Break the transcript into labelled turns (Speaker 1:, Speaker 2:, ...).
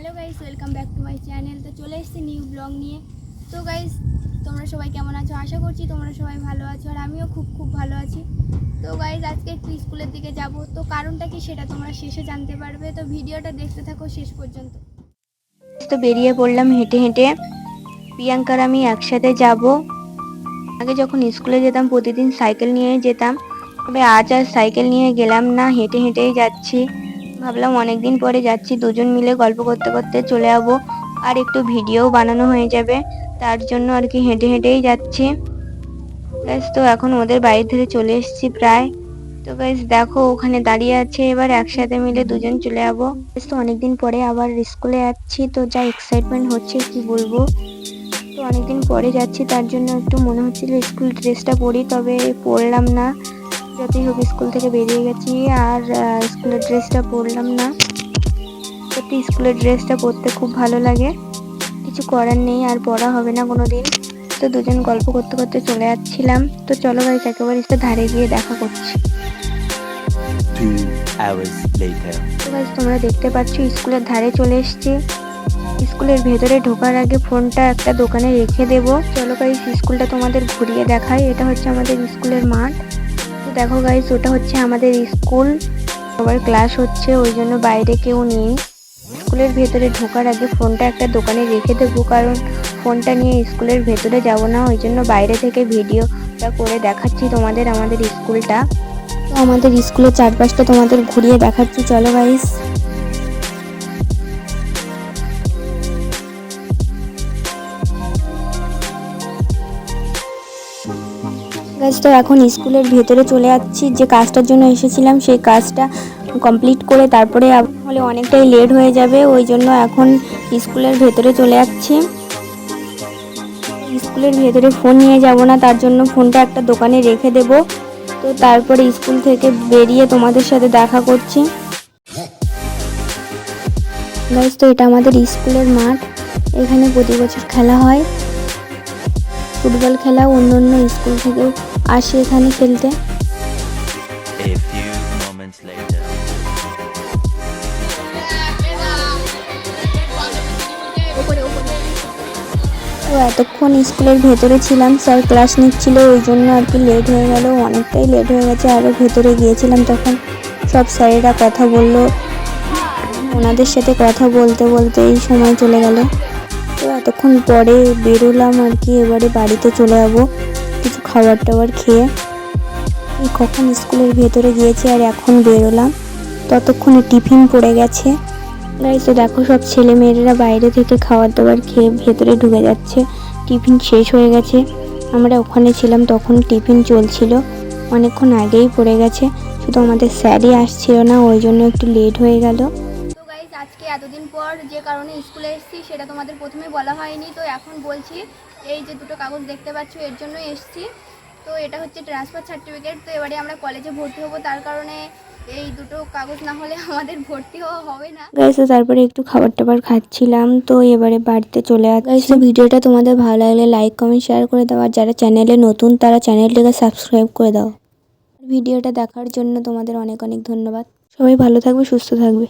Speaker 1: Hello guys welcome back to my channel তো চলে এসেছি নিউ ব্লগ নিয়ে। তো গাইস তোমরা সবাই কেমন আছো? আশা করছি তোমরা সবাই ভালো আছো আর আমিও খুব খুব ভালো আছি। তো গাইস আজকে একটু স্কুলের দিকে যাব। তো কারণটা কি সেটা তোমরা শেষে জানতে পারবে। তো ভিডিওটা দেখতে থাকো শেষ পর্যন্ত।
Speaker 2: তো বেরিয়ে পড়লাম হেঁটে হেঁটে। প্রিয়াঙ্কার আমি একসাথে যাব। আগে যখন স্কুলে যেতাম, প্রতিদিন সাইকেল নিয়ে যেতাম। তবে আজ আর সাইকেল নিয়ে গেলাম না। হেঁটে, হেঁটেই যাচ্ছি। ভাবলাম অনেকদিন পরে যাচ্ছি, দুজন মিলে গল্প করতে করতে চলে যাব। আর একটু ভিডিও বানানো হয়ে যাবে, তার জন্য আর কি হেঁটে হেঁটেই যাচ্ছি। ব্যাস তো এখন ওদের বাড়ি থেকে চলে এসেছি প্রায়। তো গাইজ দেখো, ওখানে দাঁড়িয়ে আছে, এবার একসাথে মিলে দুজন চলে যাব। তো অনেকদিন পরে আবার স্কুলে যাচ্ছি, তো যা এক্সাইটমেন্ট হচ্ছে কি বলব। তো অনেকদিন পরে যাচ্ছি, তার জন্য একটু মনে হচ্ছিল স্কুল ড্রেসটা পরি, তবে পরলাম না। যতই হোক স্কুল থেকে বেরিয়ে গেছি আর স্কুলের ড্রেসটা পরলাম না। সত্যি স্কুলের ড্রেসটা পরতে খুব ভালো লাগে। কিছু করার নেই আর পড়া হবে না কোনো দিন তো দুজন গল্প করতে করতে চলে যাচ্ছিলাম। তো চলো গাইজ একেবারে ধারে গিয়ে দেখা করছি। তোমরা দেখতে পাচ্ছ স্কুলের ধারে চলে এসেছি। স্কুলের ভেতরে ঢোকার আগে ফোনটা একটা দোকানে রেখে দেব। চলো গাইজ স্কুলটা তোমাদের ঘুরিয়ে দেখাই। এটা হচ্ছে আমাদের স্কুলের মাঠ। দেখো গাইজ ওটা হচ্ছে আমাদের স্কুল সবার ক্লাস হচ্ছে, ওই জন্য বাইরে কেউ নেই। স্কুলের ভেতরে ঢোকার আগে ফোনটা একটা দোকানে রেখে দেবো, কারণ ফোনটা নিয়ে স্কুলের ভেতরে যাব না, ওই জন্য বাইরে থেকে ভিডিওটা করে দেখাচ্ছি তোমাদের আমাদের স্কুলটা আমাদের স্কুলের চারপাশটা তোমাদের ঘুরিয়ে দেখাচ্ছি, চলো গাইস গাইস তো এখন স্কুলের ভেতরে চলে যাচ্ছি। যে কাজটার জন্য এসেছিলাম, সেই কাজটা কমপ্লিট করে তারপরে হলে অনেকটাই লেট হয়ে যাবে, ওই জন্য এখন স্কুলের ভেতরে চলে যাচ্ছি। স্কুলের ভেতরে ফোন নিয়ে যাব না, তার জন্য ফোনটা একটা দোকানে রেখে দেব। তো তারপরে স্কুল থেকে বেরিয়ে তোমাদের সাথে দেখা করছি। গাইজ তো এটা আমাদের স্কুলের মাঠ। এখানে প্রতি বছর খেলা হয়। ফুটবল খেলা অন্য অন্য স্কুল থেকেও আসে এখানে খেলতে. তো এতক্ষণ স্কুলের ভেতরে ছিলাম স্যার ক্লাস নিচ্ছিল ওই জন্য আর কি লেট হয়ে গেল। অনেকটাই লেট হয়ে গেছে আরও ভেতরে গিয়েছিলাম তখন। সব স্যারেরা কথা বলল ওনাদের সাথে কথা বলতে বলতে এই সময় চলে গেল। তো এতক্ষণ পরে বেরোলাম আর কি, এবারে বাড়িতে চলে যাব কিছু খাবার টাবার খেয়ে। এই কখন স্কুলের ভেতরে গিয়েছি আর এখন বেরোলাম। ততক্ষণে টিফিন পড়ে গেছে। গাইস তো দেখো সব ছেলে মেয়েরা বাইরে থেকে খাবার দাবার খেয়ে ভেতরে ঢুকে যাচ্ছে। টিফিন শেষ হয়ে গেছে। আমরা ওখানে ছিলাম তখন টিফিন চলছিল। অনেকক্ষণ আগেই পড়ে গেছে। শুধু আমাদের স্যারই আসছিল না, ওই জন্য একটু লেট হয়ে গেল।
Speaker 1: এতদিন পর যে কারণে স্কুলে এসেছি, সেটা তোমাদের প্রথমে বলা হয়নি। তো এখন বলছি, এই যে দুটো কাগজ দেখতে পাচ্ছ, এর জন্যই এসেছি। তো এটা হচ্ছে ট্রান্সফার সার্টিফিকেট তো এবারে আমরা কলেজে ভর্তি হব। তার কারণে এই দুটো কাগজ না হলে আমাদের ভর্তি হওয়া হবে না।
Speaker 2: গাইস তারপরে একটু খাবার টাবার খাচ্ছিলাম। তো এবারে বাড়িতে চলে তো ভিডিওটা তোমাদের ভালো লাগলে লাইক কমেন্ট শেয়ার করে দাও। আর যারা চ্যানেলে নতুন, তারা চ্যানেলটিকে সাবস্ক্রাইব করে দাও। ভিডিওটা দেখার জন্য তোমাদের অনেক অনেক ধন্যবাদ। সবাই ভালো থাকবে, সুস্থ থাকবে।